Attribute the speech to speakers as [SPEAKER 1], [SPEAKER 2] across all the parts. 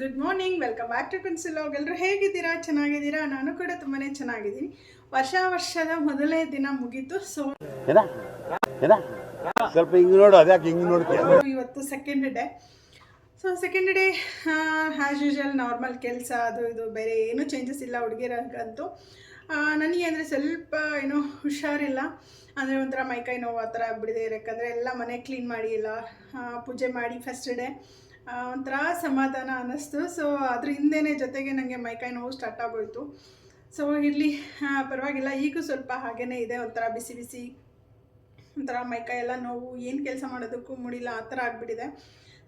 [SPEAKER 1] Good morning welcome back to ಪೆನ್ಸಿಲಾಗ್ ಎಲ್ಲರೂ ಹೇಗಿದ್ದೀರಾ? ಚೆನ್ನಾಗಿದ್ದೀರಾ? ನಾನು ಕೂಡ ತುಂಬಾ ಚೆನ್ನಾಗಿದ್ದೀನಿ. ವರ್ಷ ವರ್ಷದ ಮೊದಲನೇ ದಿನ ಮುಗೀತು. ಸೊ
[SPEAKER 2] ಸ್ವಲ್ಪ ಹಿಂಗೆ ನೋಡು ಅದ್ಯಾಕೆ ಹಿಂಗೆ ನೋಡ್ತೀವಿ
[SPEAKER 1] ಇವತ್ತು second day so second day as usual normal ಕೆಲಸ ಅದು ಇದು ಬೇರೆ ಏನೂ ಚೇಂಜಸ್ ಇಲ್ಲ ಹುಡುಗಿರಂತೂ ನನಗೆ ಅಂದರೆ ಸ್ವಲ್ಪ ಏನೋ ಹುಷಾರಿಲ್ಲ. ಅಂದರೆ ಒಂಥರ ಮೈಕೈ ನೋವು ಆ ಥರ ಬಿಡದೆ ಯಾಕಂದರೆ ಎಲ್ಲ ಮನೆ ಕ್ಲೀನ್ ಮಾಡಿ ಎಲ್ಲ ಪೂಜೆ ಮಾಡಿ ಫಸ್ಟ್ ಡೇ ಒಂಥರ ಸಮಾಧಾನ ಅನ್ನಿಸ್ತು. ಸೊ ಅದ್ರ ಹಿಂದೆನೇ ಜೊತೆಗೆ ನನಗೆ ಮೈಕೈ ನೋವು ಸ್ಟಾರ್ಟ್ ಆಗೋಯ್ತು. ಸೊ ಇರಲಿ. ಪರವಾಗಿಲ್ಲ. ಈಗೂ ಸ್ವಲ್ಪ ಹಾಗೇ ಇದೆ. ಒಂಥರ ಬಿಸಿ ಬಿಸಿ, ಒಂಥರ ಮೈಕೈ ಎಲ್ಲ ನೋವು, ಏನು ಕೆಲಸ ಮಾಡೋದಕ್ಕೂ ಮುಡಿಲ್ಲ, ಆ ಥರ ಆಗಿಬಿಟ್ಟಿದೆ.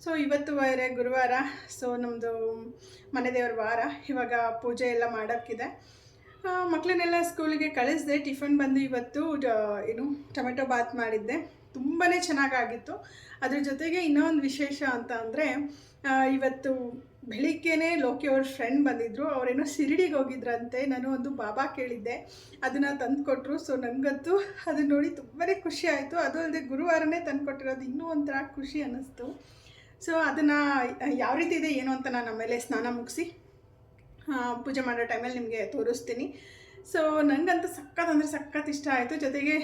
[SPEAKER 1] ಸೊ ಇವತ್ತು ಬೇರೆ ಗುರುವಾರ. ಸೊ ನಮ್ಮದು ಮನೆ ದೇವರ ವಾರ. ಇವಾಗ ಪೂಜೆ ಎಲ್ಲ ಮಾಡೋಕ್ಕಿದೆ. ಮಕ್ಕಳನ್ನೆಲ್ಲ ಸ್ಕೂಲಿಗೆ ಕಳಿಸಿದೆ. ಟಿಫನ್ ಬಂದು ಇವತ್ತು ಏನು, ಟೊಮೆಟೊ ಬಾತ್ ಮಾಡಿದ್ದೆ. ತುಂಬಾ ಚೆನ್ನಾಗಾಗಿತ್ತು. ಅದ್ರ ಜೊತೆಗೆ ಇನ್ನೊಂದು ವಿಶೇಷ ಅಂತ ಅಂದರೆ ಇವತ್ತು ಬೆಳಿಗ್ಗೆನೇ ಲೋಕಿ ಅವ್ರ ಫ್ರೆಂಡ್ ಬಂದಿದ್ದರು ಅವರೇನೋ ಶಿರಡಿಗೆ ಹೋಗಿದ್ರಂತೆ. ನಾನು ಒಂದು ಬಾಬಾ ಕೇಳಿದ್ದೆ. ಅದನ್ನು ತಂದುಕೊಟ್ರು. ಸೊ ನನಗಂತೂ ಅದನ್ನ ನೋಡಿ ತುಂಬಾ ಖುಷಿ ಆಯಿತು. ಅದು ಅಲ್ಲದೆ ಗುರುವಾರನೇ ತಂದುಕೊಟ್ಟಿರೋದು ಇನ್ನೂ ಒಂಥರ ಖುಷಿ ಅನ್ನಿಸ್ತು. ಸೊ ಅದನ್ನು ಯಾವ ರೀತಿ ಇದೆ, ಏನು ಅಂತ ನಾನು ಆಮೇಲೆ ಸ್ನಾನ ಮುಗಿಸಿ ಪೂಜೆ ಮಾಡೋ ಟೈಮಲ್ಲಿ ನಿಮಗೆ ತೋರಿಸ್ತೀನಿ. ಸೊ ನನಗಂತೂ ಸಖತ್ ಅಂದರೆ ಸಖತ್ ಇಷ್ಟ ಆಯಿತು. ಜೊತೆಗೆ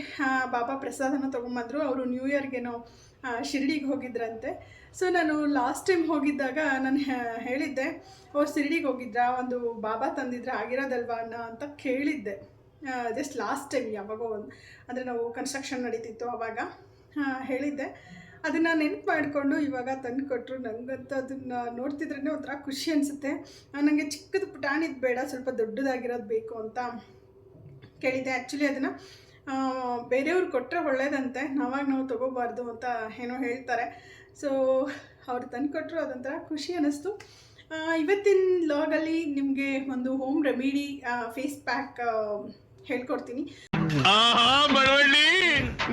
[SPEAKER 1] ಬಾಬಾ ಪ್ರಸಾದನ ತೊಗೊಂಬಂದರು. ಅವರು ನ್ಯೂ ಇಯರ್ಗೇನೋ ಶಿರಡಿಗೆ ಹೋಗಿದ್ರಂತೆ. ಸೊ ನಾನು ಲಾಸ್ಟ್ ಟೈಮ್ ಹೋಗಿದ್ದಾಗ ನಾನು ಹೇಳಿದ್ದೆ, ಓ, ಶಿರಡಿಗೆ ಹೋಗಿದ್ರಾ? ಒಂದು ಬಾಬಾ ತಂದಿದ್ರೆ ಆಗಿರೋದಲ್ವಾ ಅಣ್ಣ? ಅಂತ ಕೇಳಿದ್ದೆ. ಜಸ್ಟ್ ಲಾಸ್ಟ್ ಟೈಮ್ ಯಾವಾಗೋ ಒಂದು, ಅಂದರೆ ನಾವು ಕನ್ಸ್ಟ್ರಕ್ಷನ್ ನಡೀತಿತ್ತು ಆವಾಗ ಹೇಳಿದ್ದೆ. ಅದನ್ನು ನೆನಪು ಮಾಡಿಕೊಂಡು ಇವಾಗ ತಂದು ಕೊಟ್ಟರು ನನಗಂತೂ ಅದನ್ನು ನೋಡ್ತಿದ್ರೇ ಒಂಥರ ಖುಷಿ ಅನಿಸುತ್ತೆ. ನನಗೆ ಚಿಕ್ಕದು ಪುಟಾಣಿದ್ದು ಬೇಡ, ಸ್ವಲ್ಪ ದೊಡ್ಡದಾಗಿರೋದು ಬೇಕು ಅಂತ ಕೇಳಿದ್ದೆ. ಆ್ಯಕ್ಚುಲಿ ಅದನ್ನು ಬೇರೆಯವ್ರು ಕೊಟ್ಟರೆ ಒಳ್ಳೇದಂತೆ. ನಾವಾಗ ನಾವು ತೊಗೋಬಾರ್ದು ಅಂತ ಏನೋ ಹೇಳ್ತಾರೆ. ಸೊ ಅವ್ರು ತಂದು ಕೊಟ್ಟರು ಅದೊಂಥರ ಖುಷಿ ಅನ್ನಿಸ್ತು ಇವತ್ತಿನ ಲಾಗಲ್ಲಿ ನಿಮಗೆ ಒಂದು ಹೋಮ್ ರೆಮಿಡಿ ಫೇಸ್ ಪ್ಯಾಕ್ ಹೇಳ್ಕೊಡ್ತೀನಿ.
[SPEAKER 3] ಆಹಾ ಬಡವಳ್ಳಿ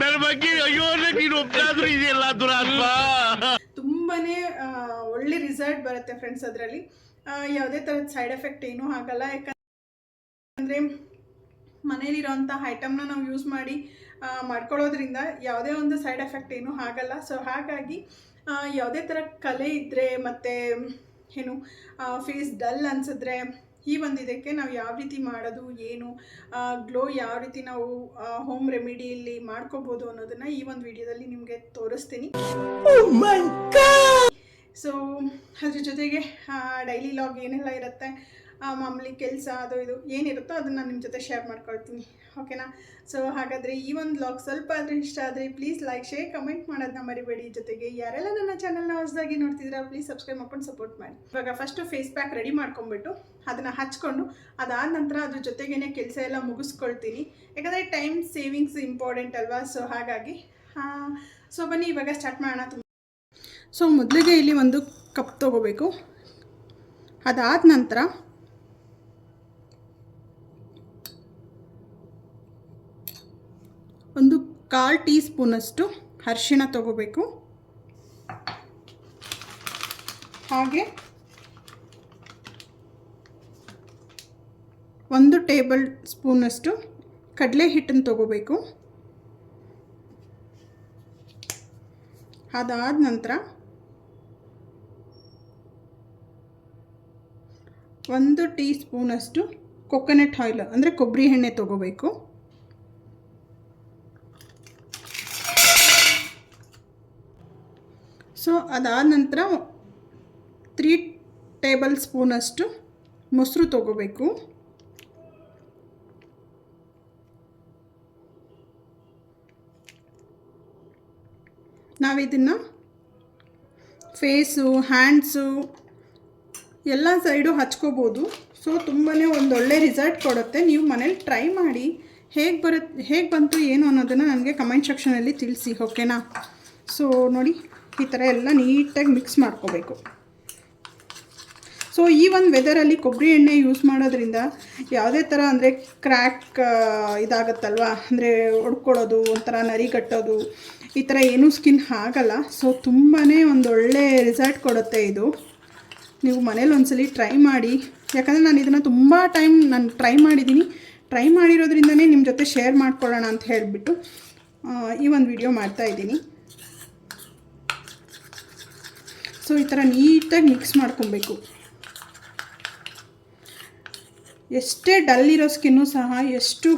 [SPEAKER 3] ನನ್ನ ಬಗ್ಗೆ ಅಯ್ಯೋ ನೀನು ಒಬ್ಬರಾದ್ರೂ ಇದೆಯಲ್ಲ ದುರಾತ್ಮ.
[SPEAKER 1] ತುಂಬಾನೇ ಒಳ್ಳೆ ರಿಸಲ್ಟ್ ಬರುತ್ತೆ ಫ್ರೆಂಡ್ಸ್ ಅದರಲ್ಲಿ. ಯಾವುದೇ ಥರದ ಸೈಡ್ ಎಫೆಕ್ಟ್ ಏನೂ ಆಗಲ್ಲ. ಯಾಕಂದ್ರೆ ಮನೇಲಿರೋಂಥ ಐಟಮ್ನ ನಾವು ಯೂಸ್ ಮಾಡಿ ಮಾಡ್ಕೊಳ್ಳೋದ್ರಿಂದ ಯಾವುದೇ ಒಂದು ಸೈಡ್ ಎಫೆಕ್ಟ್ ಏನೂ ಆಗಲ್ಲ. ಸೊ ಹಾಗಾಗಿ ಯಾವುದೇ ಥರ ಕಲೆ ಇದ್ದರೆ ಮತ್ತು, ಏನು ಫೇಸ್ ಡಲ್ ಅನಿಸಿದ್ರೆ ಈ ಒಂದು ಇದಕ್ಕೆ ನಾವು ಯಾವ ರೀತಿ ಮಾಡೋದು ಏನು ಗ್ಲೋ ಯಾವ ರೀತಿ ನಾವು ಹೋಮ್ ರೆಮಿಡಿಯಲ್ಲಿ ಮಾಡ್ಕೋಬೋದು ಅನ್ನೋದನ್ನು ಈ ಒಂದು ವಿಡಿಯೋದಲ್ಲಿ ನಿಮಗೆ ತೋರಿಸ್ತೀನಿ. ಸೊ ಅದ್ರ ಜೊತೆಗೆ ಡೈಲಿ ಲಾಗ್ ಏನೆಲ್ಲ ಇರುತ್ತೆ ಮಾಮೂಲಿ ಕೆಲಸ ಅದು ಇದು ಏನಿರುತ್ತೋ ಅದನ್ನು ನಿಮ್ಮ ಜೊತೆ ಶೇರ್ ಮಾಡ್ಕೊಳ್ತೀನಿ. ಓಕೆನಾ? ಸೊ ಹಾಗಾದರೆ ಈ ಒಂದು ಬ್ಲಾಗ್ ಸ್ವಲ್ಪ ಆದರೆ ಇಷ್ಟ ಆದರೆ ಪ್ಲೀಸ್ ಲೈಕ್ ಶೇರ್ ಕಮೆಂಟ್ ಮಾಡೋದನ್ನ ಮರಿಬೇಡಿ. ಜೊತೆಗೆ ಯಾರೆಲ್ಲ ನನ್ನ ಚಾನಲ್ನ ಹೊಸದಾಗಿ ನೋಡ್ತಿದ್ದೀರಾ ಪ್ಲೀಸ್ ಸಬ್ಸ್ಕ್ರೈಬ್ ಮಾಡ್ಕೊಂಡು ಸಪೋರ್ಟ್ ಮಾಡಿ. ಇವಾಗ ಫಸ್ಟು ಫೇಸ್ ಪ್ಯಾಕ್ ರೆಡಿ ಮಾಡ್ಕೊಂಬಿಟ್ಟು ಅದನ್ನು ಹಚ್ಕೊಂಡು ಅದಾದ ನಂತರ ಅದ್ರ ಜೊತೆಗೇನೆ ಕೆಲಸ ಎಲ್ಲ ಮುಗಿಸ್ಕೊಳ್ತೀನಿ. ಯಾಕಂದರೆ ಟೈಮ್ ಸೇವಿಂಗ್ಸ್ ಇಂಪಾರ್ಟೆಂಟ್ ಅಲ್ವಾ? ಸೊ ಹಾಗಾಗಿ ಸೊ ಬನ್ನಿ, ಇವಾಗ ಸ್ಟಾರ್ಟ್ ಮಾಡೋಣ. ತುಂಬ ಸೊ ಮೊದಲಿಗೆ ಇಲ್ಲಿ ಒಂದು ಕಪ್ ತೊಗೋಬೇಕು. ಅದಾದ ನಂತರ ಒಂದು ಕಾಲು ಟೀ ಸ್ಪೂನಷ್ಟು ಅರಿಶಿಣ ತಗೋಬೇಕು. ಹಾಗೆ ಒಂದು ಟೇಬಲ್ ಸ್ಪೂನಷ್ಟು ಕಡಲೆ ಹಿಟ್ಟನ್ನು ತಗೋಬೇಕು. ಅದಾದ ನಂತರ ಒಂದು ಟೀ ಸ್ಪೂನಷ್ಟು ಕೊಕೊನಟ್ ಆಯಿಲ್, ಅಂದರೆ ಕೊಬ್ಬರಿ ಎಣ್ಣೆ ತಗೋಬೇಕು. ಸೊ ಅದಾದ ನಂತರ ತ್ರೀ ಟೇಬಲ್ ಸ್ಪೂನಷ್ಟು ಮೊಸರು ತಗೋಬೇಕು. ನಾವಿದನ್ನು ಫೇಸು ಹ್ಯಾಂಡ್ಸು ಎಲ್ಲ ಸೈಡು ಹಚ್ಕೋಬೋದು. ಸೊ ತುಂಬಾ ಒಂದೊಳ್ಳೆ ರಿಸಲ್ಟ್ ಕೊಡುತ್ತೆ. ನೀವು ಮನೇಲಿ ಟ್ರೈ ಮಾಡಿ ಹೇಗೆ ಬರುತ್ತೆ ಹೇಗೆ ಬಂತು ಏನು ಅನ್ನೋದನ್ನು ನನಗೆ ಕಮೆಂಟ್ ಸೆಕ್ಷನಲ್ಲಿ ತಿಳಿಸಿ ಓಕೆನಾ ಸೊ ನೋಡಿ. ಈ ಥರ ಎಲ್ಲ ನೀಟಾಗಿ ಮಿಕ್ಸ್ ಮಾಡ್ಕೋಬೇಕು. ಸೊ ಈ ಒಂದು ವೆದರಲ್ಲಿ ಕೊಬ್ಬರಿ ಎಣ್ಣೆ ಯೂಸ್ ಮಾಡೋದ್ರಿಂದ ಯಾವುದೇ ಥರ ಅಂದರೆ ಕ್ರ್ಯಾಕ್ ಇದಾಗತ್ತಲ್ವ? ಅಂದರೆ ಹೊಡ್ಕೊಳ್ಳೋದು ಒಂಥರ ನರಿ ಕಟ್ಟೋದು, ಈ ಥರ ಏನೂ ಸ್ಕಿನ್ ಆಗಲ್ಲ. ಸೊ ತುಂಬಾ ಒಂದು ಒಳ್ಳೆ ರಿಸಲ್ಟ್ ಕೊಡುತ್ತೆ ಇದು. ನೀವು ಮನೇಲಿ ಒಂದ್ಸಲಿ ಟ್ರೈ ಮಾಡಿ. ಯಾಕಂದರೆ ನಾನು ಇದನ್ನು ತುಂಬ ಟೈಮ್ ನಾನು ಟ್ರೈ ಮಾಡಿದ್ದೀನಿ ಟ್ರೈ ಮಾಡಿರೋದ್ರಿಂದನೇ ನಿಮ್ಮ ಜೊತೆ ಶೇರ್ ಮಾಡ್ಕೊಳ್ಳೋಣ ಅಂತ ಹೇಳಿಬಿಟ್ಟು ಈ ಒಂದು ವಿಡಿಯೋ ಮಾಡ್ತಾಯಿದ್ದೀನಿ ಸೊ, ಈ ಥರ ನೀಟಾಗಿ ಮಿಕ್ಸ್ ಮಾಡ್ಕೊಬೇಕು. ಎಷ್ಟೇ ಡಲ್ ಇರೋ ಸ್ಕಿನ್ನು ಸಹ ಎಷ್ಟು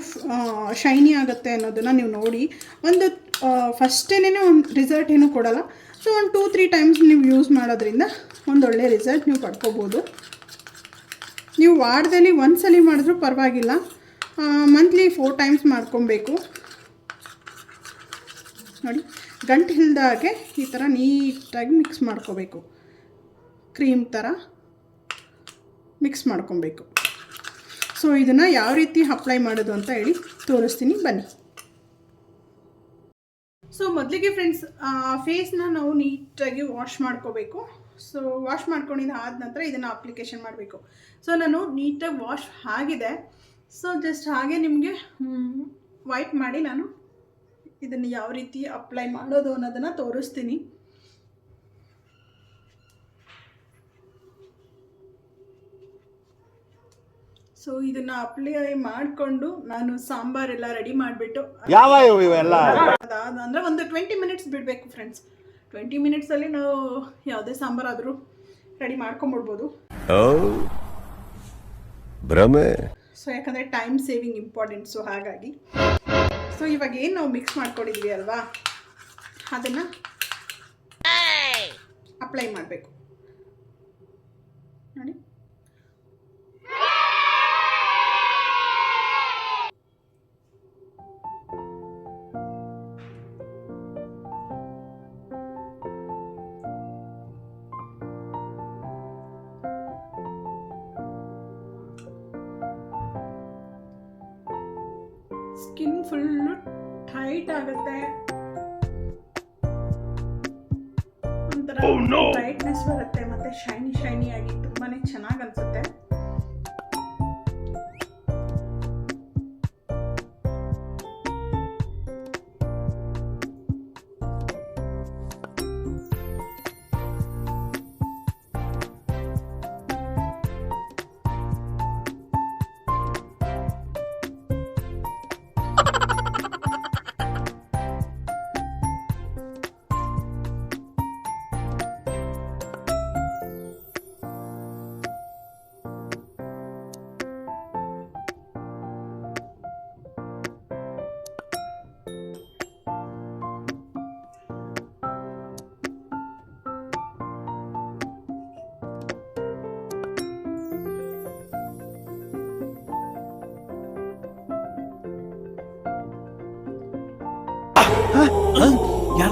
[SPEAKER 1] ಶೈನಿ ಆಗುತ್ತೆ ಅನ್ನೋದನ್ನು ನೀವು ನೋಡಿ. ಒಂದು ಫಸ್ಟೇನೇ ಒಂದು ರಿಸಲ್ಟ್ ಏನೂ ಕೊಡಲ್ಲ. ಸೊ, ಒಂದು ಟೂ ತ್ರೀ ಟೈಮ್ಸ್ ನೀವು ಯೂಸ್ ಮಾಡೋದ್ರಿಂದ ಒಂದೊಳ್ಳೆ ರಿಸಲ್ಟ್ ನೀವು ಪಡ್ಕೋಬೋದು. ನೀವು ವಾರದಲ್ಲಿ ಒಂದು ಸಲ ಮಾಡಿದ್ರೂ ಪರವಾಗಿಲ್ಲ. ಮಂತ್ಲಿ ಫೋರ್ ಟೈಮ್ಸ್ ಮಾಡ್ಕೊಬೇಕು. ನೋಡಿ. ಗಂಟು ಹಿಲ್ದಾಗೆ ಈ ಥರ ನೀಟಾಗಿ ಮಿಕ್ಸ್ ಮಾಡ್ಕೋಬೇಕು. ಕ್ರೀಮ್ ಥರ ಮಿಕ್ಸ್ ಮಾಡ್ಕೊಬೇಕು. ಸೊ, ಇದನ್ನು ಯಾವ ರೀತಿ ಅಪ್ಲೈ ಮಾಡೋದು ಅಂತ ಹೇಳಿ ತೋರಿಸ್ತೀನಿ. ಬನ್ನಿ. ಸೊ, ಮೊದಲಿಗೆ ಫ್ರೆಂಡ್ಸ್ ಫೇಸ್ನ ನಾವು ನೀಟಾಗಿ ವಾಶ್ ಮಾಡ್ಕೋಬೇಕು. ಸೊ ವಾಶ್ ಮಾಡ್ಕೊಂಡಿದ್ದು ಆದ ನಂತರ ಇದನ್ನು ಅಪ್ಲಿಕೇಶನ್ ಮಾಡಬೇಕು. ಸೊ, ನಾನು ನೀಟಾಗಿ ವಾಶ್ ಆಗಿದೆ. ಸೊ ಜಸ್ಟ್ ಹಾಗೆ ನಿಮಗೆ ವೈಪ್ ಮಾಡಿ ನಾನು ಇದನ್ನು ಯಾವ ರೀತಿ ಅಪ್ಲೈ ಮಾಡೋದು ಅನ್ನೋದನ್ನು ತೋರಿಸ್ತೀನಿ. ಸೊ ಇದನ್ನ ಅಪ್ಲೈ ಮಾಡಿಕೊಂಡು ನಾನು ಸಾಂಬಾರೆಲ್ಲ ರೆಡಿ ಮಾಡಿಬಿಟ್ಟು
[SPEAKER 2] ಯಾವ ಇವೆಲ್ಲ?
[SPEAKER 1] ಅದಾದ ಅಂದರೆ ಒಂದು ಟ್ವೆಂಟಿ ಮಿನಿಟ್ಸ್ ಬಿಡಬೇಕು ಫ್ರೆಂಡ್ಸ್ ಟ್ವೆಂಟಿ ಮಿನಿಟ್ಸಲ್ಲಿ ನಾವು ಯಾವುದೇ ಸಾಂಬಾರಾದರೂ ರೆಡಿ ಮಾಡ್ಕೊಂಬಿಡ್ಬೋದು
[SPEAKER 3] ಭ್ರಮೆ?
[SPEAKER 1] ಸೊ ಯಾಕಂದರೆ ಟೈಮ್ ಸೇವಿಂಗ್ ಇಂಪಾರ್ಟೆಂಟ್ ಸೊ ಹಾಗಾಗಿ. ಸೊ ಇವಾಗ ಏನು ನಾವು ಮಿಕ್ಸ್ ಮಾಡ್ಕೊಂಡಿದ್ವಿ ಅಲ್ವಾ? ಅದನ್ನು ಅಪ್ಲೈ ಮಾಡಬೇಕು. ನೋಡಿ.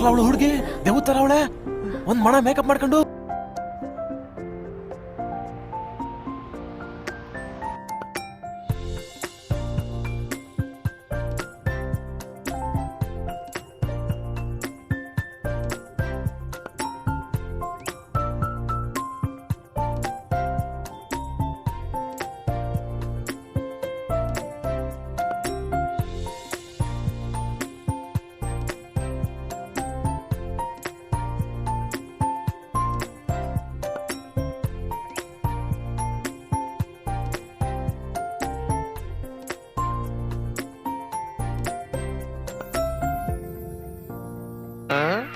[SPEAKER 4] ಅವಳು ಹುಡುಗಿ? ದೇವತರ ಅವಳೆ? ಒಂದ್ ಮಣ ಮೇಕಪ್ ಮಾಡ್ಕೊಂಡು?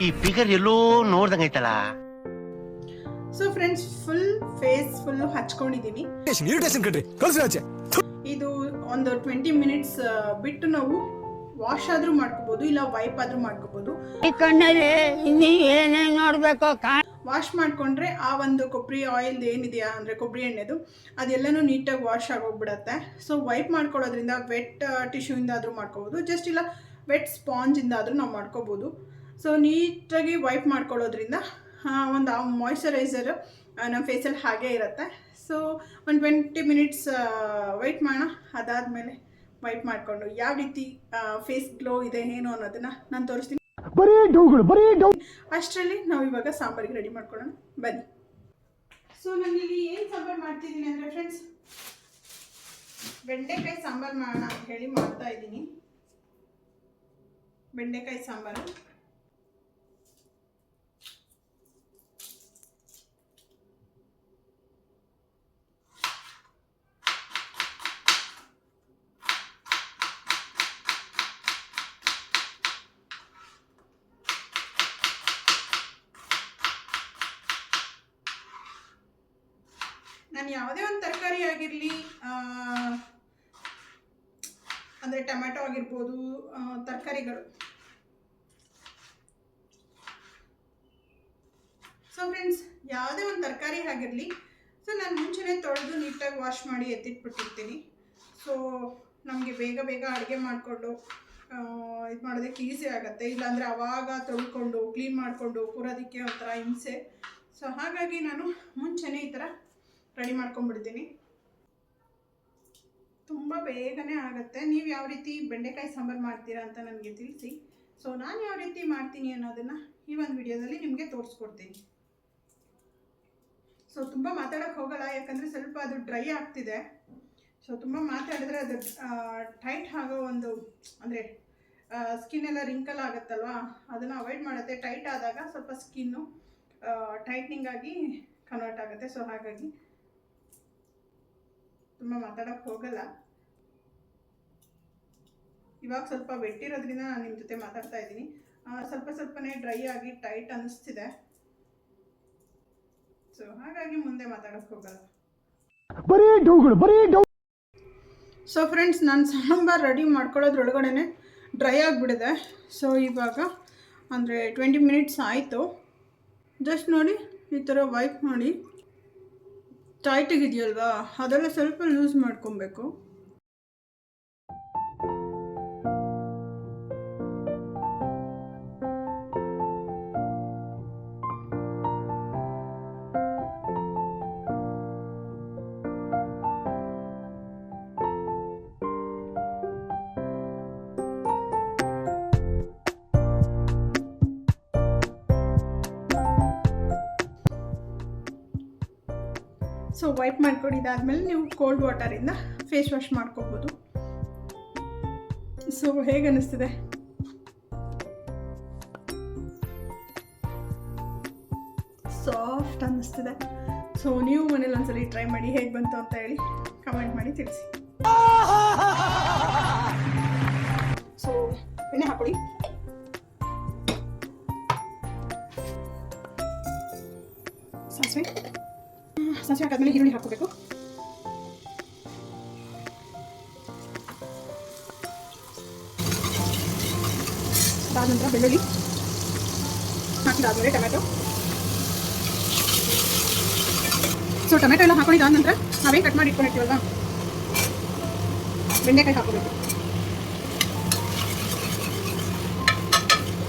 [SPEAKER 5] ಈ ಫಿಗರ್ ಎಲ್ಲೋ ನೋಡ್ದಂಗೈತಲ್ಲ
[SPEAKER 1] so friends full face full ಹಚ್ಕೊಂಡಿದೀವಿ
[SPEAKER 4] irritation ಕಣ್ರಿ. ಕಳ್ಸಿ ಆಚೆ.
[SPEAKER 1] ಇದು ಒಂದು ಟ್ವೆಂಟಿ ಮಿನಿಟ್ಸ್ ಬಿಟ್ಟು ನಾವು ವಾಶ್ ಆದ್ರೂ ಮಾಡ್ಕೋಬಹುದು ಇಲ್ಲ ವೈಪ್ ಆದ್ರೂ ಮಾಡ್ಕೋಬಹುದು
[SPEAKER 6] ಈ ಕಣ್ಣಲ್ಲಿ ಇನ್ನೀ ಏನೇನ್ ನೋಡ್ಬೇಕು
[SPEAKER 1] ವಾಶ್ ಮಾಡ್ಕೊಂಡ್ರೆ ಆ ಒಂದು ಕೊಬ್ಬರಿ ಆಯಿಲ್ ಏನಿದೆಯಾ ಅಂದರೆ ಕೊಬ್ಬರಿ ಎಣ್ಣೆದು ಅದೆಲ್ಲನೂ ನೀಟಾಗಿ ವಾಶ್ ಆಗೋಗ್ಬಿಡತ್ತೆ. ಸೊ ವೈಪ್ ಮಾಡ್ಕೊಳ್ಳೋದ್ರಿಂದ ವೆಟ್ ಟಿಶ್ಯೂಯಿಂದ ಆದರೂ ಮಾಡ್ಕೋಬೋದು. ಜಸ್ಟ್ ಇಲ್ಲ ವೆಟ್ ಸ್ಪಾಂಜಿಂದ ಆದರೂ ನಾವು ಮಾಡ್ಕೋಬೋದು. ಸೊ ನೀಟಾಗಿ ವೈಪ್ ಮಾಡ್ಕೊಳ್ಳೋದ್ರಿಂದ ಒಂದು ಆ ಮಾಯ್ಶ್ಚರೈಸರ್ ನಮ್ಮ ಫೇಸಲ್ಲಿ ಹಾಗೇ ಇರುತ್ತೆ. ಸೊ ಒಂದು ಟ್ವೆಂಟಿ ಮಿನಿಟ್ಸ್ ವೈಟ್ ಮಾಡೋಣ ಅದಾದಮೇಲೆ ವೈಪ್ ಮಾಡಿಕೊಂಡು. ಯಾವ ರೀತಿ ಫೇಸ್ ಗ್ಲೋ ಇದೆ ಏನು ಅನ್ನೋದನ್ನು ನಾನು ತೋರಿಸ್ತೀನಿ. ಅಷ್ಟರಲ್ಲಿ ನಾವು ಇವಾಗ ಸಾಂಬಾರಿಗೆ ರೆಡಿ ಮಾಡ್ಕೊಳ್ಳೋಣ. ಬನ್ನಿ. ಸೊ ಇಲ್ಲಿ ಏನು ಸಾಂಬಾರು ಮಾಡ್ತಿದ್ದೀನಿ ಅಂದರೆ ಫ್ರೆಂಡ್ಸ್ ಬೆಂಡೆಕಾಯಿ ಸಾಂಬಾರು ಮಾಡೋಣ ಅಂತ ಹೇಳಿ ಮಾಡ್ತಾ ಇದ್ದೀನಿ. ಬೆಂಡೆಕಾಯಿ ಸಾಂಬಾರು ನಾನು ಯಾವುದೇ ಒಂದು ತರಕಾರಿ ಆಗಿರಲಿ ಅಂದರೆ ಟೊಮೆಟೊ ಆಗಿರ್ಬೋದು ತರಕಾರಿಗಳು. ಸೊ ಫ್ರೆಂಡ್ಸ್ ಯಾವುದೇ ಒಂದು ತರಕಾರಿ ಆಗಿರಲಿ ಸೊ ನಾನು ಮುಂಚೆನೇ ತೊಳೆದು ನೀಟಾಗಿ ವಾಶ್ ಮಾಡಿ ಎತ್ತಿಟ್ಬಿಟ್ಟಿರ್ತೀನಿ. ಸೊ ನಮಗೆ ಬೇಗ ಬೇಗ ಅಡುಗೆ ಮಾಡಿಕೊಂಡು ಇದು ಮಾಡೋದಕ್ಕೆ ಈಸಿ ಆಗುತ್ತೆ. ಇಲ್ಲಾಂದರೆ ಅವಾಗ ತೊಳ್ಕೊಂಡು ಕ್ಲೀನ್ ಮಾಡಿಕೊಂಡು, ಕೂರೋದಕ್ಕೆ ಒಂಥರ ಹಿಂಸೆ. ಸೊ ಹಾಗಾಗಿ ನಾನು ಮುಂಚೆನೇ ಈ ಥರ ರೆಡಿ ಮಾಡ್ಕೊಂಡ್ಬಿಡ್ತೀನಿ. ತುಂಬ ಬೇಗನೆ ಆಗುತ್ತೆ. ನೀವು ಯಾವ ರೀತಿ ಬೆಂಡೆಕಾಯಿ ಸಾಂಬಾರು ಮಾಡ್ತೀರಾ ಅಂತ ನನಗೆ ತಿಳಿಸಿ. ಸೊ ನಾನು ಯಾವ ರೀತಿ ಮಾಡ್ತೀನಿ ಅನ್ನೋದನ್ನು ಈ ಒಂದು ವಿಡಿಯೋದಲ್ಲಿ ನಿಮಗೆ ತೋರಿಸ್ಕೊಡ್ತೀನಿ. ಸೊ ತುಂಬ ಮಾತಾಡೋಕ್ಕೆ ಹೋಗಲ್ಲ, ಯಾಕಂದರೆ ಸ್ವಲ್ಪ ಅದು ಡ್ರೈ ಆಗ್ತಿದೆ. ಸೊ ತುಂಬ ಮಾತಾಡಿದ್ರೆ ಅದು ಟೈಟ್ ಆಗೋ ಒಂದು, ಅಂದರೆ ಸ್ಕಿನ್ ಎಲ್ಲ ರಿಂಕಲ್ ಆಗುತ್ತಲ್ವಾ? ಅದನ್ನು ಅವಾಯ್ಡ್ ಮಾಡುತ್ತೆ ಟೈಟ್ ಆದಾಗ ಸ್ವಲ್ಪ ಸ್ಕಿನ್ನು ಟೈಟ್ನಿಂಗ್ ಆಗಿ ಕನ್ವರ್ಟ್ ಆಗುತ್ತೆ. ಸೊ ಹಾಗಾಗಿ ತುಂಬ ಮಾತಾಡೋಕ್ಕೆ ಹೋಗಲ್ಲ. ಇವಾಗ ಸ್ವಲ್ಪ ಬೆಟ್ಟಿರೋದ್ರಿಂದ ನಾನು ನಿಮ್ಮ ಜೊತೆ ಮಾತಾಡ್ತಾ ಇದ್ದೀನಿ. ಸ್ವಲ್ಪ ಸ್ವಲ್ಪನೇ ಡ್ರೈ ಆಗಿ ಟೈಟ್ ಅನ್ನಿಸ್ತಿದೆ ಸೊ ಹಾಗಾಗಿ ಮುಂದೆ ಮಾತಾಡೋಕ್ಕೆ ಹೋಗಲ್ಲ. ಸೊ ಫ್ರೆಂಡ್ಸ್ ನಾನು ಸಾಂಬಾರು ರೆಡಿ ಮಾಡ್ಕೊಳ್ಳೋದ್ರೊಳಗಡೆ ಡ್ರೈ ಆಗಿಬಿಡಿದೆ ಸೊ ಇವಾಗ ಅಂದರೆ ಟ್ವೆಂಟಿ ಮಿನಿಟ್ಸ್ ಆಯಿತು. ಜಸ್ಟ್ ನೋಡಿ ಈ ಥರ ವೈಪ್ ಮಾಡಿ. ಟೈಟಾಗಿದೆಯಲ್ವಾ ಅದೆಲ್ಲ ಸ್ವಲ್ಪ ಲೂಸ್ ಮಾಡ್ಕೊಬೇಕು. ಸೊ ವೈಪ್ ಮಾಡ್ಕೊಂಡಿದ್ದಾದ್ಮೇಲೆ ನೀವು ಕೋಲ್ಡ್ ವಾಟರಿಂದ ಫೇಸ್ ವಾಶ್ ಮಾಡ್ಕೋಬೋದು. ಸೊ ಹೇಗೆ ಅನ್ನಿಸ್ತಿದೆ ಸಾಫ್ಟ್ ಅನ್ನಿಸ್ತಿದೆ ಸೊ ನೀವು ಮನೇಲಿ ಒಂದ್ಸಲಿ ಟ್ರೈ ಮಾಡಿ ಹೇಗೆ ಬಂತು ಅಂತ ಹೇಳಿ ಕಮೆಂಟ್ ಮಾಡಿ ತಿಳಿಸಿ. ಸೊ ಎಣ್ಣೆ ಹಾಕೊಳ್ಳಿ ಸಾಸಿವೆ. ಸಾಸಿವೆ ಹಾಕಾದ್ಮೇಲೆ ಈರುಳ್ಳಿ ಹಾಕೋಬೇಕು ಅದಾದ ನಂತರ ಬೆಳ್ಳುಳ್ಳಿ ಹಾಕಿದಾದ್ಮೇಲೆ ಟೊಮೆಟೊ ಸೊ ಟೊಮೆಟೊ ಎಲ್ಲ ಹಾಕೊಂಡಿದ್ದಾದ ನಂತರ ನಾವೇನು ಕಟ್ ಮಾಡಿ ಇಟ್ಕೊಂಡಿರ್ತೀವಲ್ವಾ ಬೆಂಡೆಕಾಯಿ ಹಾಕೋಬೇಕು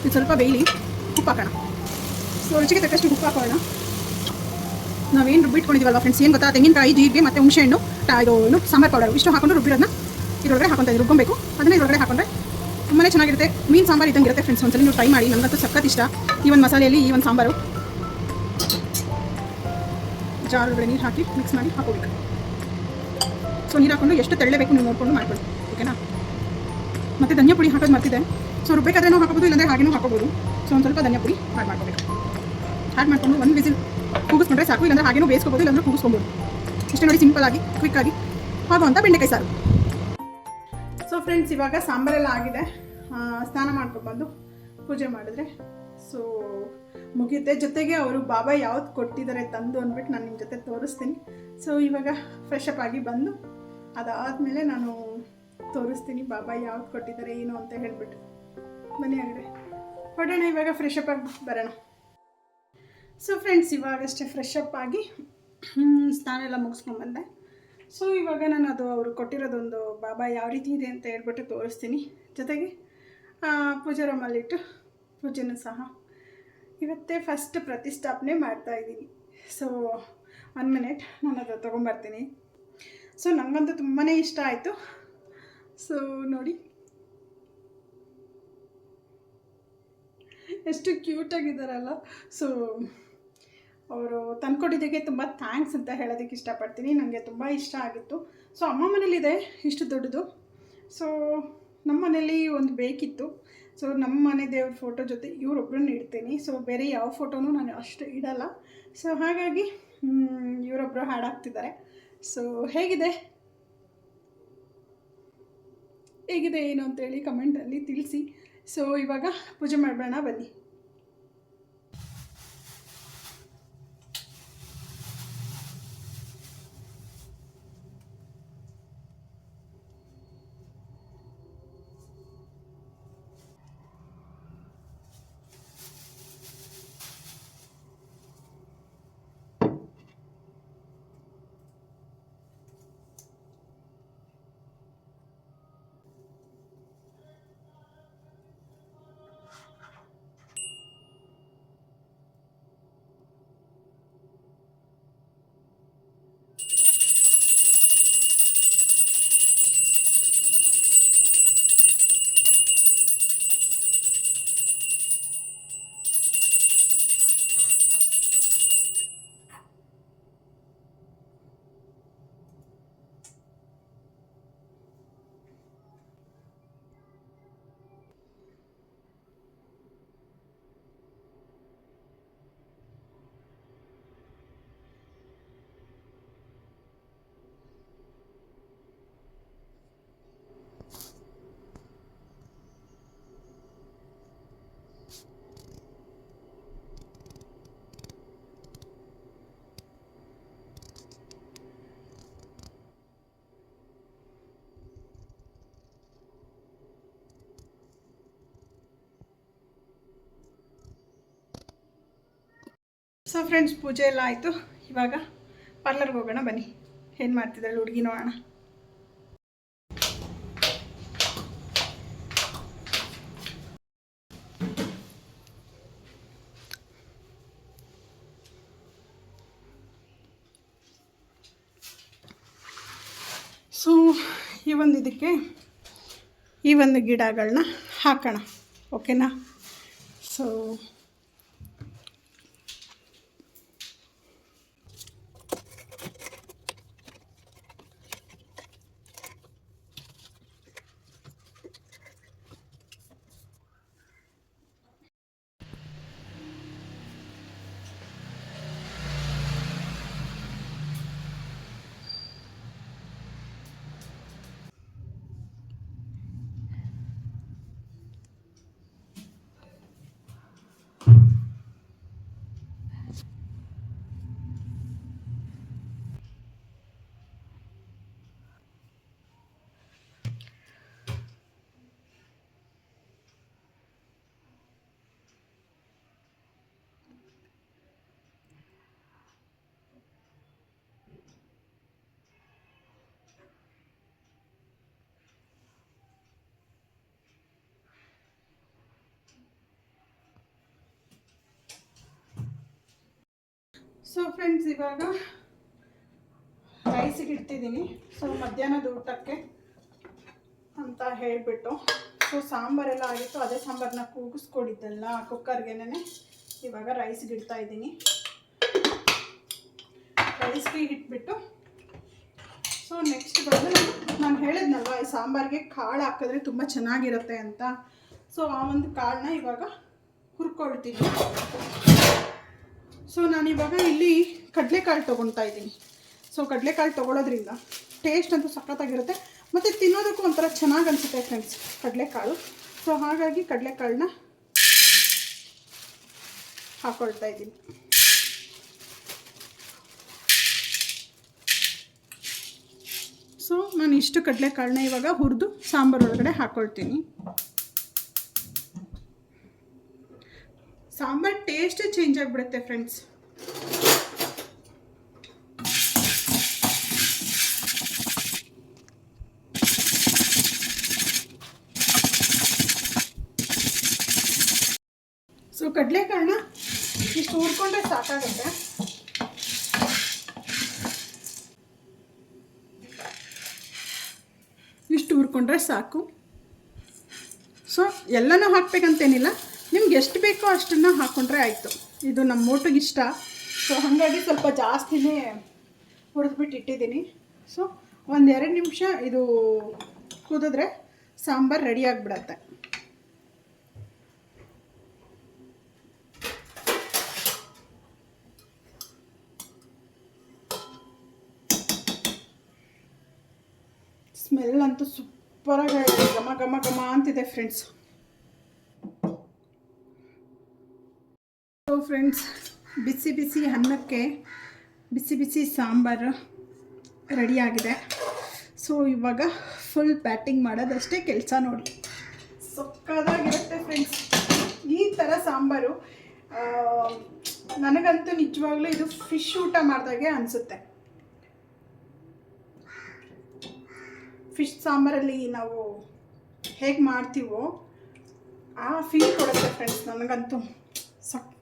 [SPEAKER 1] ಇದು ಸ್ವಲ್ಪ ಬೇಯಲಿ ಉಪ್ಪು ಹಾಕೋಣ ಸೊ ರುಚಿಗೆ ತಕ್ಕಷ್ಟು ಉಪ್ಪು ಹಾಕೋಣ ನಾವೇನು ರುಬ್ಬಿಟ್ಕೊಂಡಿದ್ದೀವಲ್ವ ಫ್ರೆಂಡ್ಸ್ ಏನು ಗೊತ್ತಾ? ತೆಂಗಿನಕಾಯಿ, ಜೀರಿಗೆ ಮತ್ತು ಹುಣಸೆಹಣ್ಣು ಇದು ಏನು ಸಾಂಬಾರು ಪೌಡರ್ ಇಷ್ಟು ಹಾಕೊಂಡು ರುಬ್ಬಿರೋದನ್ನ ಇದರೊಳಗೆ ಹಾಕೊಂತ ರುಬ್ಕೊಬೇಕು. ಅದನ್ನ ಇದ್ರೊಳಗಡೆ ಹಾಕೊಂಡ್ರೆ ತುಂಬಾ ಚೆನ್ನಾಗಿರುತ್ತೆ. ಮೀನು ಸಾಂಬಾರು ಇದ್ದಂಗೆ ಇರುತ್ತೆ ಫ್ರೆಂಡ್ಸ್ ಒಂದ್ಸಲ ನೀವು ಟ್ರೈ ಮಾಡಿ. ನನಗಂತೂ ಸಖತ್ ಇಷ್ಟ. ಈ ಒಂದು ಮಸಾಲೆಯಲ್ಲಿ ಈ ಒಂದು ಸಾಂಬಾರು. ಜಾರೊಳಗಡೆ ನೀರು ಹಾಕಿ ಮಿಕ್ಸ್ ಮಾಡಿ ಹಾಕೋಬೇಕು. ಸೊ ನೀರು ಹಾಕೊಂಡು ಎಷ್ಟು ತೆಳ್ಳಬೇಕು ನೀವು ನೋಡ್ಕೊಂಡು ಮಾಡ್ಕೊಳ್ಳಿ. ಓಕೆನಾ? ಮತ್ತು ಧನಿಯಾ ಪುಡಿ ಹಾಕೋದು ಮರ್ತಿದೆ ಸೊ ರುಬ್ಬೇಕಾದ್ರೆ ಹಾಕೋಬೋದು, ಇಲ್ಲಾಂದರೆ ಹಾಗೇನೂ ಹಾಕೋಬೋದು. ಸೊ ಒಂದು ಸ್ವಲ್ಪ ಧನಿಯಾ ಪುಡಿ ಆ್ಯಡ್ ಮಾಡ್ಕೋಬೇಕು. ಆ್ಯಡ್ ಮಾಡಿಕೊಂಡು ಒಂದು ವಿಸಿಲ್ ಕೂಗಿಸ್ಕೊಂಡ್ರೆ ಸಾಕು, ಇಲ್ಲಾಂದ್ರೆ ಹಾಗೇನೂ ಬೇಯಿಸ್ಕೋಬೋದು, ಇಲ್ಲಾಂದ್ರೆ ಕೂಗಿಸ್ಕೊಬೋದು. ಇಷ್ಟೇ ನೋಡಿ ಸಿಂಪಲ್ ಆಗಿ ಕ್ವಿಕ್ ಆಗಿ. ಆಗುವಂಥ ಬೆಂಡೆಕಾಯಿ ಸಾರು. ಸೊ ಫ್ರೆಂಡ್ಸ್ ಇವಾಗ ಸಾಂಬಾರೆಲ್ಲ ಆಗಿದೆ. ಸ್ನಾನ ಮಾಡ್ಕೊಂಡ್ಬಂದು ಪೂಜೆ ಮಾಡಿದ್ರೆ. ಸೊ ಮುಗಿಯುತ್ತೆ. ಜೊತೆಗೆ ಅವರು ಬಾಬಾ ಯಾವ್ದು ಕೊಟ್ಟಿದ್ದಾರೆ ತಂದು ಅಂದ್ಬಿಟ್ಟು ನಾನು ನಿಮ್ಮ ಜೊತೆ ತೋರಿಸ್ತೀನಿ. ಸೊ ಇವಾಗ ಫ್ರೆಶ್ ಅಪ್ ಆಗಿ ಬಂದು ಅದಾದಮೇಲೆ ನಾನು ತೋರಿಸ್ತೀನಿ ಬಾಬಾ ಯಾವ್ದು ಕೊಟ್ಟಿದ್ದಾರೆ, ಏನು ಅಂತ ಹೇಳ್ಬಿಟ್ಟು. ಹಾಗಾದ್ರೆ. ಹೊಡೋಣ ಇವಾಗ ಫ್ರೆಶ್ ಅಪ್ ಆಗಿ ಬರೋಣ. ಸೊ ಫ್ರೆಂಡ್ಸ್ ಇವಾಗಷ್ಟೇ ಫ್ರೆಶ್ ಅಪ್ ಆಗಿ ಸ್ನಾನ ಎಲ್ಲ ಮುಗಿಸ್ಕೊಂಬಂದೆ ಸೊ ಇವಾಗ ನಾನು ಅದು ಅವರು ಕೊಟ್ಟಿರೋದೊಂದು ಬಾಬಾ ಯಾವ ರೀತಿ ಇದೆ ಅಂತ ಹೇಳ್ಬಿಟ್ಟು ತೋರಿಸ್ತೀನಿ. ಜೊತೆಗೆ ಪೂಜಾ ರೂಮಲ್ಲಿಟ್ಟು ಪೂಜೆನೂ ಸಹ ಇವತ್ತೇ ಫಸ್ಟ್ ಪ್ರತಿಷ್ಠಾಪನೆ ಮಾಡ್ತಾ ಇದ್ದೀನಿ. ಸೊ ಒನ್ ಮಿನಿಟ್ ನಾನು ಅದು ತೊಗೊಂಬರ್ತೀನಿ. ಸೊ ನನಗಂತೂ ತುಂಬಾ ಇಷ್ಟ ಆಯಿತು. ಸೊ ನೋಡಿ. ಎಷ್ಟು ಕ್ಯೂಟಾಗಿದ್ದಾರಲ್ಲ ಸೊ ಅವರು ತಂದ್ಕೊಟ್ಟಿದ್ದಕ್ಕೆ ತುಂಬ ಥ್ಯಾಂಕ್ಸ್ ಅಂತ ಹೇಳೋದಕ್ಕೆ ಇಷ್ಟಪಡ್ತೀನಿ. ನನಗೆ ತುಂಬ ಇಷ್ಟ ಆಗಿತ್ತು. ಸೊ ಅಮ್ಮ ಮನೇಲಿದೆ, ಇಷ್ಟು ದೊಡ್ಡದು. ಸೊ ನಮ್ಮ ಮನೇಲಿ ಒಂದು ಬೇಕಿತ್ತು. ಸೊ ನಮ್ಮ ಮನೆ ದೇವ್ರ ಫೋಟೋ ಜೊತೆ ಇವರೊಬ್ಬರನ್ನ ಇಡ್ತೀನಿ. ಸೊ ಬೇರೆ ಯಾವ ಫೋಟೋನೂ ನಾನು ಅಷ್ಟು ಇಡಲ್ಲ. ಸೊ ಹಾಗಾಗಿ ಇವರೊಬ್ಬರು ಹಾಡಾಗ್ತಿದ್ದಾರೆ ಸೊ ಹೇಗಿದೆ? ಹೇಗಿದೆ, ಏನು ಅಂತೇಳಿ ಕಮೆಂಟಲ್ಲಿ ತಿಳಿಸಿ. ಸೊ ಇವಾಗ ಪೂಜೆ ಮಾಡಬೇಡ ಬನ್ನಿ. ಸೊ ಫ್ರೆಂಡ್ಸ್ ಪೂಜೆ ಎಲ್ಲ ಆಯಿತು. ಇವಾಗ ಪಾರ್ಲರ್ಗೆ ಹೋಗೋಣ, ಬನ್ನಿ. ಏನು ಮಾಡ್ತಿದ್ದಾಳೆ ಹುಡುಗಿ ನೋಡೋಣ ಸೊ ಈ ಒಂದು ಇದಕ್ಕೆ, ಈ ಒಂದು ಗಿಡಗಳನ್ನ ಹಾಕೋಣ. ಓಕೆನಾ ಸೊ ಸೊ ಫ್ರೆಂಡ್ಸ್ ಇವಾಗ ರೈಸಿಗೆ ಇಡ್ತಿದ್ದೀನಿ ಸೊ ಮಧ್ಯಾಹ್ನದ ಊಟಕ್ಕೆ ಅಂತ ಹೇಳಿಬಿಟ್ಟು. ಸೊ ಸಾಂಬಾರೆಲ್ಲ ಆಗಿತ್ತು. ಅದೇ ಸಾಂಬಾರನ್ನ ಕೂಗಿಸ್ಕೊಡಿದ್ದಲ್ಲ ಕುಕ್ಕರ್ಗೆನೆ ಇವಾಗ ರೈಸ್ಗೆ ಇಡ್ತಾ ಇದ್ದೀನಿ. ರೈಸ್ಗೆ ಇಟ್ಬಿಟ್ಟು. ಸೊ ನೆಕ್ಸ್ಟ್ ಬಂದು ನಾನು ಹೇಳಿದ್ನಲ್ವ, ಈ ಸಾಂಬಾರಿಗೆ ಕಾಳು ಹಾಕಿದ್ರೆ ತುಂಬ ಚೆನ್ನಾಗಿರುತ್ತೆ ಅಂತ. ಸೊ ಆ ಒಂದು ಕಾಳನ್ನ ಇವಾಗ ಹುರ್ಕೊಳ್ತೀನಿ. ಸೊ ನಾನಿವಾಗ ಇಲ್ಲಿ ಕಡಲೆಕಾಳು ತೊಗೊಳ್ತಾ ಇದ್ದೀನಿ. ಸೊ ಕಡಲೆಕಾಳು ತೊಗೊಳೋದ್ರಿಂದ ಟೇಸ್ಟ್ ಅಂತೂ ಸಖತ್ತಾಗಿರುತ್ತೆ. ಮತ್ತು ತಿನ್ನೋದಕ್ಕೂ ಒಂಥರ ಚೆನ್ನಾಗಿ ಅನಿಸುತ್ತೆ ಫ್ರೆಂಡ್ಸ್ ಕಡಲೆಕಾಳು. ಸೊ ಹಾಗಾಗಿ ಕಡಲೆಕಾಳನ್ನ ಹಾಕ್ಕೊಳ್ತಾ ಇದ್ದೀನಿ. ಸೊ ನಾನು ಇಷ್ಟು ಕಡಲೆಕಾಳನ್ನ ಇವಾಗ ಹುರಿದು ಸಾಂಬಾರು ಒಳಗಡೆ ಹಾಕ್ಕೊಳ್ತೀನಿ ಸಾಂಬಾರ್ ಟೇಸ್ಟ್ ಚೇಂಜ್ ಆಗಿಬಿಡುತ್ತೆ ಫ್ರೆಂಡ್ಸ್ ಸೊ ಕಡಲೆಕಾಳನ್ನ ಇಷ್ಟು ಹುರ್ಕೊಂಡ್ರೆ ಸಾಕಾಗುತ್ತೆ. ಇಷ್ಟು ಹುರ್ಕೊಂಡ್ರೆ ಸಾಕು. ಸೊ ಎಲ್ಲನೂ ಹಾಕ್ಬೇಕಂತೇನಿಲ್ಲ. ನಿಮ್ಗೆ ಎಷ್ಟು ಬೇಕೋ ಅಷ್ಟನ್ನು ಹಾಕ್ಕೊಂಡ್ರೆ ಆಯಿತು. ಇದು ನಮ್ಮ ಮೋಟಿಗೆ ಇಷ್ಟ. ಸೊ ಹಾಗಾಗಿ ಸ್ವಲ್ಪ ಜಾಸ್ತಿನೇ ಹುರಿದ್ಬಿಟ್ಟು ಇಟ್ಟಿದ್ದೀನಿ. ಸೊ ಒಂದೆರಡು ನಿಮಿಷ ಇದು ಕುದಿದ್ರೆ ಸಾಂಬಾರು ರೆಡಿ ಆಗಿಬಿಡತ್ತೆ. ಸ್ಮೆಲ್ ಅಂತೂ ಸೂಪರಾಗಿ ಘಮ ಘಮ ಘಮ ಅಂತಿದೆ ಫ್ರೆಂಡ್ಸ್ ಸೊ ಫ್ರೆಂಡ್ಸ್ ಬಿಸಿ ಬಿಸಿ ಅನ್ನಕ್ಕೆ ಬಿಸಿ ಬಿಸಿ ಸಾಂಬಾರು ರೆಡಿಯಾಗಿದೆ ಸೊ ಇವಾಗ ಫುಲ್ ಪ್ಯಾಟಿಂಗ್ ಮಾಡೋದಷ್ಟೇ ಕೆಲಸ ನೋಡಿ. ಸೊಕ್ಕದಾಗಿರುತ್ತೆ ಫ್ರೆಂಡ್ಸ್ ಈ ಥರ ಸಾಂಬಾರು ನನಗಂತೂ ನಿಜವಾಗ್ಲೂ ಇದು ಫಿಶ್ ಊಟ ಮಾಡಿದಾಗೆ ಅನಿಸುತ್ತೆ. ಫಿಶ್ ಸಾಂಬಾರಲ್ಲಿ ನಾವು ಹೇಗೆ ಮಾಡ್ತೀವೋ ಆ ಫೀಲ್ ಕೊಡುತ್ತೆ ಫ್ರೆಂಡ್ಸ್ ನನಗಂತೂ.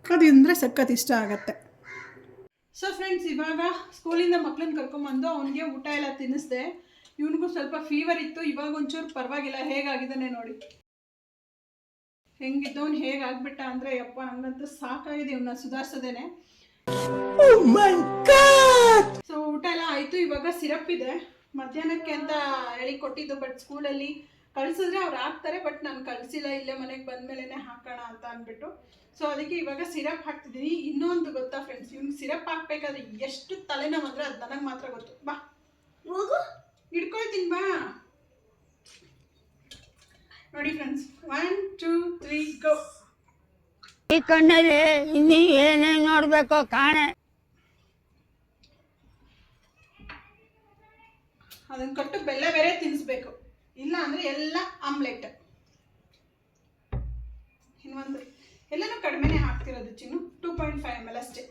[SPEAKER 1] ಸಕ್ಕತ್ ಅಂದರೆ ಸಖತ್ ಇಷ್ಟ ಆಗುತ್ತೆ. ಸೊ ಫ್ರೆಂಡ್ಸ್ ಇವಾಗ ಸ್ಕೂಲಿಂದ ಮಕ್ಳನ್ನ ಕರ್ಕೊಂಬಂದು ಅವನಿಗೆ ಊಟ ಎಲ್ಲ ತಿನ್ನಿಸ್ದೆ. ಇವನಿಗೂ ಸ್ವಲ್ಪ ಫೀವರ್ ಇತ್ತು ಇವಾಗ ಒಂಚೂರು ಪರವಾಗಿಲ್ಲ. ಹೇಗಾಗಿದ್ದಾನೆ ನೋಡಿ. ಹೆಂಗಿದ್ದವನು ಹೇಗಾಗ್ಬಿಟ್ಟ ಅಂದರೆ ಯಪ್ಪ ನಂಗಂತೂ ಸಾಕಾಗಿದೆ ಇವನ್ನ ಸುಧಾರಿಸದೇನೆ. ಸೊ ಊಟ ಎಲ್ಲ ಆಯಿತು ಇವಾಗ ಸಿರಪ್ ಇದೆ. ಮಧ್ಯಾಹ್ನಕ್ಕೆ ಅಂತ ಹೇಳಿ ಕೊಟ್ಟಿದ್ದು ಬಟ್ ಸ್ಕೂಲಲ್ಲಿ ಕಳ್ಸಿದ್ರೆ ಅವ್ರು ಹಾಕ್ತಾರೆ ಬಟ್ ನಾನು ಕಳಿಸಿಲ್ಲ ಇಲ್ಲೇ ಮನೆಗೆ ಬಂದ್ಮೇಲೆನೆ ಹಾಕೋಣ ಅಂತ ಅಂದ್ಬಿಟ್ಟು. ಸೊ ಅದಕ್ಕೆ ಇವಾಗ ಸಿರಪ್ ಹಾಕ್ತಿದ್ದೀನಿ ಇನ್ನೊಂದು ಗೊತ್ತಾ ಫ್ರೆಂಡ್ಸ್ ಇವ್ನಿಗೆ ಸಿರಪ್ ಹಾಕ್ಬೇಕಾದ್ರೆ ಎಷ್ಟು ತಲೆನೋವು ಅಂದರೆ ಅದು ನನಗೆ ಮಾತ್ರ ಗೊತ್ತು. ಬಾ. ಹೋಗು. ಹಿಡ್ಕೊಳ್ತೀನಿ ಬಾ. ನೋಡಿ friends one two three go
[SPEAKER 6] ಈ ಕಣ್ಣಲ್ಲಿ ಇನ್ನೂ ಏನೇನು ನೋಡಬೇಕು ಕಾಣೆ.
[SPEAKER 1] ಅದನ್ನು ಕೊಟ್ಟು ಬೆಲ್ಲ ಬೇರೆ ತಿನ್ನಿಸ್ಬೇಕು ಇಲ್ಲ ಅಂದರೆ ಎಲ್ಲ ಆಮ್ಲೆಟ್. ಇನ್ನೊಂದು ಎಲ್ಲನೂ ಕಡಿಮೆನೇ ಹಾಕ್ತಿರೋದು ಚಿನ್ನು. Two point five M L ಅಷ್ಟೇ.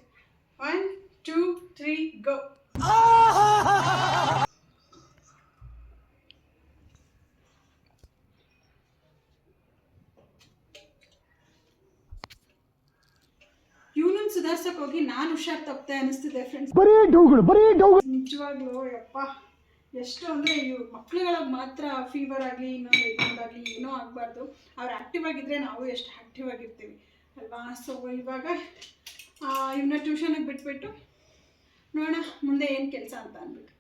[SPEAKER 1] ಒನ್ ಟೂ ತ್ರೀ ಗೋ ಇವನನ್ನು ಸುಧಾರ್ಸಕ್ ಹೋಗಿ ನಾನು ಹುಷಾರ್ ತಪ್ಪದೆ ಅನಿಸ್ತಿದೆ ಫ್ರೆಂಡ್ಸ್ ನಿಜವಾಗ್ಲೂ ಯಪ್ಪ. ಎಷ್ಟು ಅಂದರೆ ಇವು ಮಕ್ಳುಗಳಿಗೆ ಮಾತ್ರ ಫೀವರ್ ಆಗಲಿ ಇನ್ನೊಂದು ಇನ್ನೊಂದಾಗಲಿ ಏನೋ ಆಗಬಾರ್ದು. ಅವ್ರು ಆ್ಯಕ್ಟಿವ್ ಆಗಿದ್ದರೆ ನಾವು ಎಷ್ಟು ಆ್ಯಕ್ಟಿವ್ ಆಗಿರ್ತೀವಿ, ಅಲ್ವಾ? ಸೊ ಇವಾಗ ಇವನ್ನ ಟ್ಯೂಷನಿಗೆ ಬಿಟ್ಬಿಟ್ಟು ನೋಡೋಣ, ಮುಂದೆ ಏನು ಕೆಲಸ ಅಂತ ಅಂದ್ಬಿಟ್ಟು.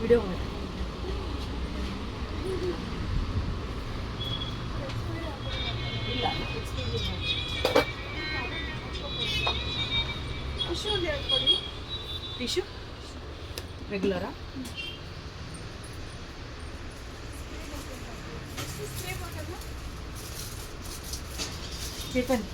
[SPEAKER 7] ವಿಡಿಯೋ ಇಲ್ಲ
[SPEAKER 1] ಟಿಶ್ಯೂ ಒಂದು ಹೇಳ್ಕೊಡಿ
[SPEAKER 7] ಟಿಶ್ಯೂ ರೆಗ್ಯುಲರಾ ಚೇತನ್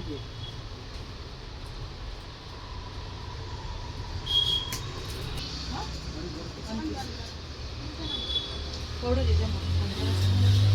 [SPEAKER 7] 22. 거울을
[SPEAKER 1] 이제 막
[SPEAKER 7] 건드렸습니다.